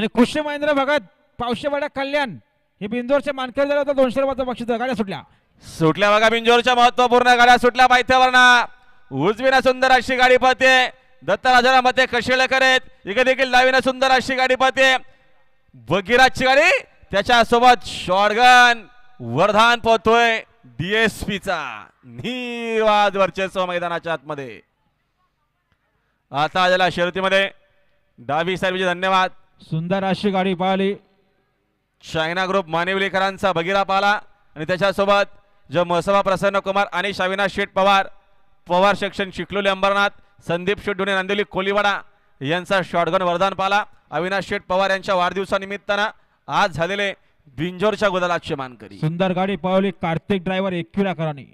आणि कृष्ण महेंद्र भगत पावशेवाडा कल्याण हे बिंदोरचे मानकरी झाले होते दोनशे रुपयाचं बक्षीस गाड्या सुटल्या. सुटल्या बघा बिंजोरच्या महत्त्वपूर्ण गाड्या सुटल्या पायथ्यावरना उजवीना सुंदर अशी गाडी पाहते दत्तराजाला मध्ये कशिळ करेत इकडे देखील डावीनं सुंदर अशी गाडी पाहते बगीराजची गाडी त्याच्यासोबत शॉटगन वर्धान पोहतोय डीएसपीचा निवाद वर्चस्व मैदानाच्या आतमध्ये. आता आलेला शर्यतीमध्ये. डावी साहेबचे धन्यवाद. सुंदर अशी गाडी पाहिली. चायना ग्रुप मानिवलीकरांचा बगिरा पाला. आणि त्याच्यासोबत जो महसभा प्रसन्न कुमार आणि अविनाश शेठ पवार पवार सेक्शन चिखलोली अंबरनाथ संदीप शेट्टुणे नांदेली कोलीवाडा यांचा शॉटगन वरदान पाला. अविनाश शेठ पवार यांच्या वाढदिवसानिमित्तानं आज झालेले बिंजोरच्या गुदलाचे मानकरी सुंदर गाडी पाहिली कार्तिक ड्रायव्हर करानी